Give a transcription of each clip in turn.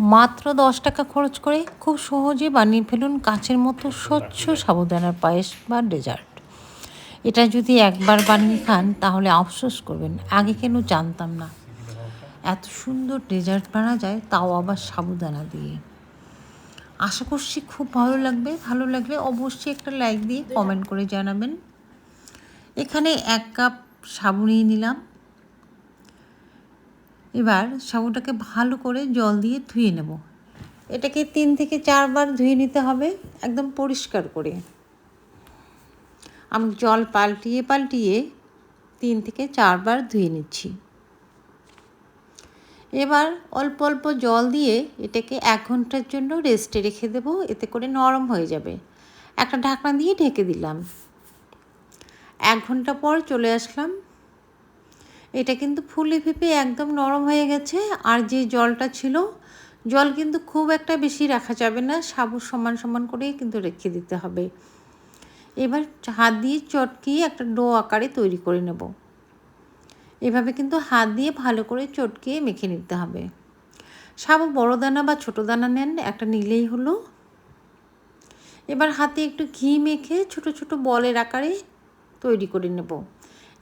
মাত্র দশ টাকা খরচ করে খুব সহজে বানিয়ে ফেলুন কাচের মতো স্বচ্ছ সাবুদানার পায়েস বা ডেজার্ট। এটা যদি একবার বানিয়ে খান, তাহলে আফসোস করবেন, আগে কেন জানতাম না। এত সুন্দর ডেজার্ট বানা যায়, তাও আবার সাবুদানা দিয়ে। আশা করছি খুব ভালো লাগবে, ভালো লাগলে অবশ্যই একটা লাইক দিয়ে কমেন্ট করে জানাবেন। এখানে এক কাপ সাবু নিয়ে নিলাম। এবার সাবুটাকে ভালো করে জল দিয়ে ধুয়ে নেব। এটাকে তিন থেকে চারবার ধুয়ে নিতে হবে, একদম পরিষ্কার করে। আমি জল পাল্টিয়ে পাল্টিয়ে তিন থেকে চারবার ধুয়ে নিচ্ছি। এবার অল্প অল্প জল দিয়ে এটাকে এক ঘণ্টার জন্য রেস্টে রেখে দেব, এতে করে নরম হয়ে যাবে। একটা ঢাকনা দিয়ে ঢেকে দিলাম। এক ঘণ্টা পর চলে আসলাম এটা কিন্তু ফুলে ফেপে একদম নরম হয়ে গেছে। আর যে জলটা ছিল, জল কিন্তু খুব একটা বেশি রাখা যাবে না। সাবু সমান সমান করেই কিন্তু রেখে দিতে হবে। এবার হাত দিয়ে চটকিয়ে একটা ডো আকারে তৈরি করে নেব। এভাবে কিন্তু হাত দিয়ে ভালো করে চটকিয়ে মেখে নিতে হবে। সাবু বড় দানা বা ছোটো দানা নেন, একটা নিলেই হলো। এবার হাতে একটু ঘি মেখে ছোট ছোট বলের আকারে তৈরি করে নেব।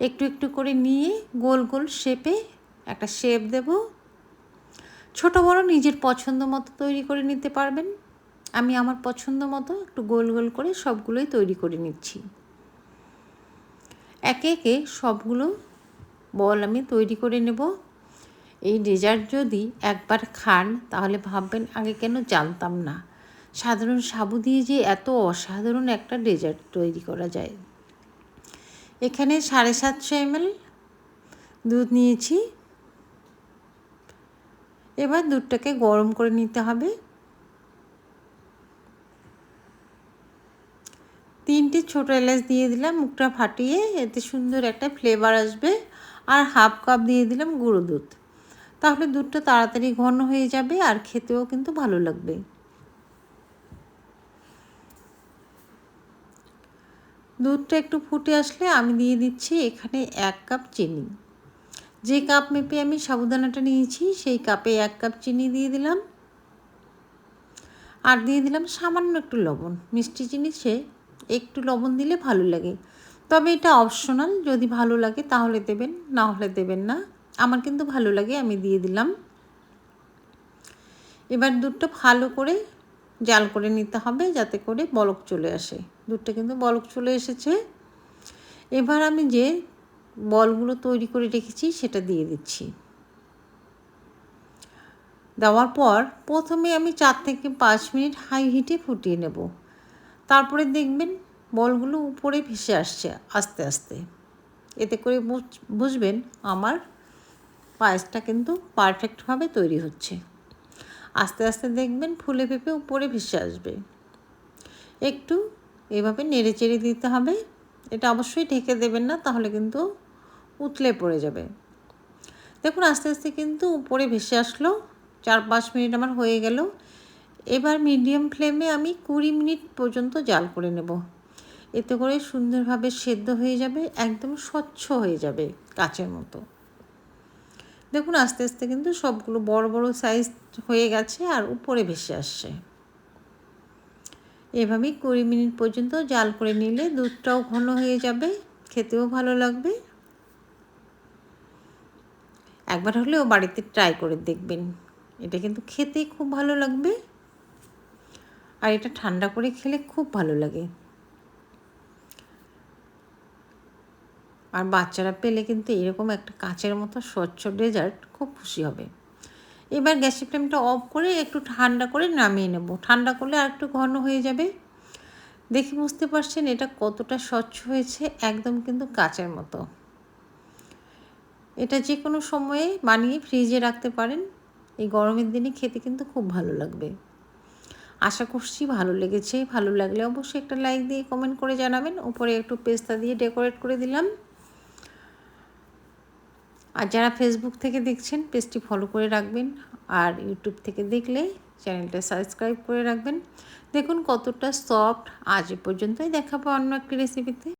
একটু একটু করে নিয়ে গোল গোল শেপে একটা শেপ দেব। ছোট বড় নিজের পছন্দ মতো তৈরি করে নিতে পারবেন। আমি আমার পছন্দ মতো একটু গোল গোল করে সবগুলোই তৈরি করে নিচ্ছি। একে একে সবগুলো বল আমি তৈরি করে নেব। এই ডেজার্ট যদি একবার খান, তাহলে ভাববেন আগে কেন জানতাম না। সাধারণ সাবু দিয়ে যে এত অসাধারণ একটা ডেজার্ট তৈরি করা যায়। এখানে সাড়ে সাতশো এমএল দুধ নিয়েছি। এবার দুধটাকে গরম করে নিতে হবে। তিনটে ছোটো এলাচ দিয়ে দিলাম, মুখটা ফাটিয়ে এতে সুন্দর একটা ফ্লেভার আসবে। আর হাফ কাপ দিয়ে দিলাম গুঁড়ো দুধ। তাহলে দুধটা তাড়াতাড়ি ঘন হয়ে যাবে আর খেতেও কিন্তু ভালো লাগবে। দুধটা একটু ফুটে আসলে আমি দিয়ে দিচ্ছি এখানে এক কাপ চিনি। যে কাপ মেপে আমি সাবুদানাটা নিয়েছি, সেই কাপে এক কাপ চিনি দিয়ে দিলাম। আর দিয়ে দিলাম সামান্য একটু লবণ। মিষ্টি চিনি সে একটু লবণ দিলে ভালো লাগে। তবে এটা অপশনাল যদি ভালো লাগে তাহলে দেবেন, না হলে দেবেন না। আমার কিন্তু ভালো লাগে, আমি দিয়ে দিলাম। এবার দুধটা ভালো করে জাল করে নিতে হবে যাতে করে বলক চলে আসে। দুধটা কিন্তু বলক চলে এসেছে। এবার আমি যে বলগুলো তৈরি করে রেখেছি সেটা দিয়ে দিচ্ছি। দেওয়ার পর প্রথমে আমি চার থেকে পাঁচ মিনিট হাই হিটে ফুটিয়ে নেব। তারপরে দেখবেন বলগুলো উপরে ভেসে আসছে আস্তে আস্তে। এতে করে বুঝবেন আমার পায়েসটা কিন্তু পারফেক্টভাবে তৈরি হচ্ছে। আস্তে আস্তে দেখবেন ফুলে পেঁপে উপরে ভেসে আসবে। একটু এভাবে নেড়ে চেড়ে দিতে হবে। এটা অবশ্যই ঢেকে দেবেন না, তাহলে কিন্তু উতলে পড়ে যাবে। দেখুন, আস্তে আস্তে কিন্তু উপরে ভেসে আসলো। চার পাঁচ মিনিট আমার হয়ে গেল। এবার মিডিয়াম ফ্লেমে আমি কুড়ি মিনিট পর্যন্ত জাল করে নেব। এতে করে সুন্দরভাবে সেদ্ধ হয়ে যাবে, একদম স্বচ্ছ হয়ে যাবে কাচের মতো। দেখুন, আস্তে আস্তে কিন্তু সবগুলো বড় বড় সাইজ হয়ে গেছে আর উপরে ভেসে আসছে। এভাবেই কুড়ি মিনিট পর্যন্ত জাল করে নিলে দুধটাও ঘন হয়ে যাবে, খেতেও ভালো লাগবে। একবার হলেও বাড়িতে ট্রাই করে দেখবেন। এটা কিন্তু খেতে খুব ভালো লাগবে। আর এটা ঠান্ডা করে খেলে খুব ভালো লাগে। আর বাচ্চারা পেলে কিন্তু এরকম একটা কাঁচের মতো স্বচ্ছ ডেজার্ট খুব খুশি হবে। এবার গ্যাসের ফ্লেমটা অফ করে একটু ঠান্ডা করে নামিয়ে নেব। ঠান্ডা করলে আর একটু ঘন হয়ে যাবে। দেখে বুঝতে পারছেন এটা কতটা স্বচ্ছ হয়েছে, একদম কিন্তু কাঁচের মতো। এটা যে কোনো সময়ে বানিয়ে ফ্রিজে রাখতে পারেন। এই গরমের দিনে খেতে কিন্তু খুব ভালো লাগবে। আশা করছি ভালো লেগেছে। ভালো লাগলে অবশ্যই একটা লাইক দিয়ে কমেন্ট করে জানাবেন। উপরে একটু পেস্তা দিয়ে ডেকোরেট করে দিলাম। আর যারা ফেসবুক থেকে দেখছেন, পেজটি ফলো করে রাখবেন। আর ইউটিউব থেকে দেখলে চ্যানেলটা সাবস্ক্রাইব করে রাখবেন। দেখুন কতটা সফট আজ পর্যন্তই। দেখাবো অন্য একটি রেসিপিতে